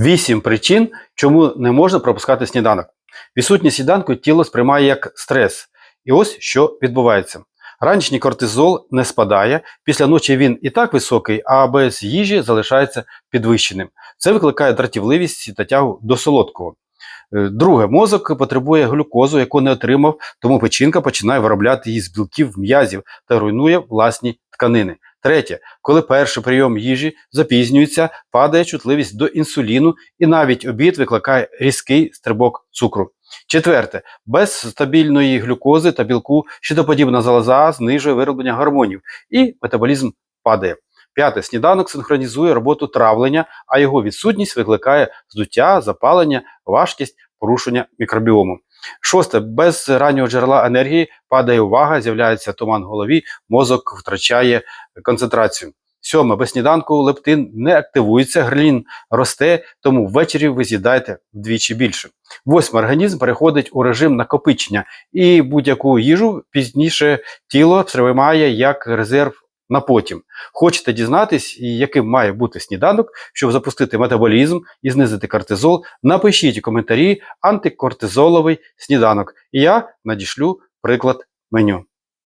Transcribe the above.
Вісім причин, чому не можна пропускати сніданок. Відсутність сніданку тіло сприймає як стрес. І ось що відбувається. Ранішній кортизол не спадає, після ночі він і так високий, а без їжі залишається підвищеним. Це викликає дратівливість та тягу до солодкого. Е, Друге, мозок потребує глюкозу, яку не отримав, тому печінка починає виробляти її з білків, м'язів та руйнує власні тканини. Третє, коли перший прийом їжі запізнюється, падає чутливість до інсуліну і навіть обід викликає різкий стрибок цукру. Четверте, без стабільної глюкози та білку щитоподібна залоза знижує вироблення гормонів і метаболізм падає. П'яте, сніданок синхронізує роботу травлення, а його відсутність викликає здуття, запалення, важкість, порушення мікробіому. Шосте, без раннього джерела енергії падає увага, з'являється туман в голові, мозок втрачає концентрацію. Сьоме, без сніданку лептин не активується, грелін росте, тому ввечері ви з'їдаєте вдвічі більше. Восьме, організм переходить у режим накопичення і будь-яку їжу пізніше тіло сприймає як резерв на потім. Хочете дізнатись, яким має бути сніданок, щоб запустити метаболізм і знизити кортизол, напишіть у коментарі антикортизоловий сніданок, і я надішлю приклад меню.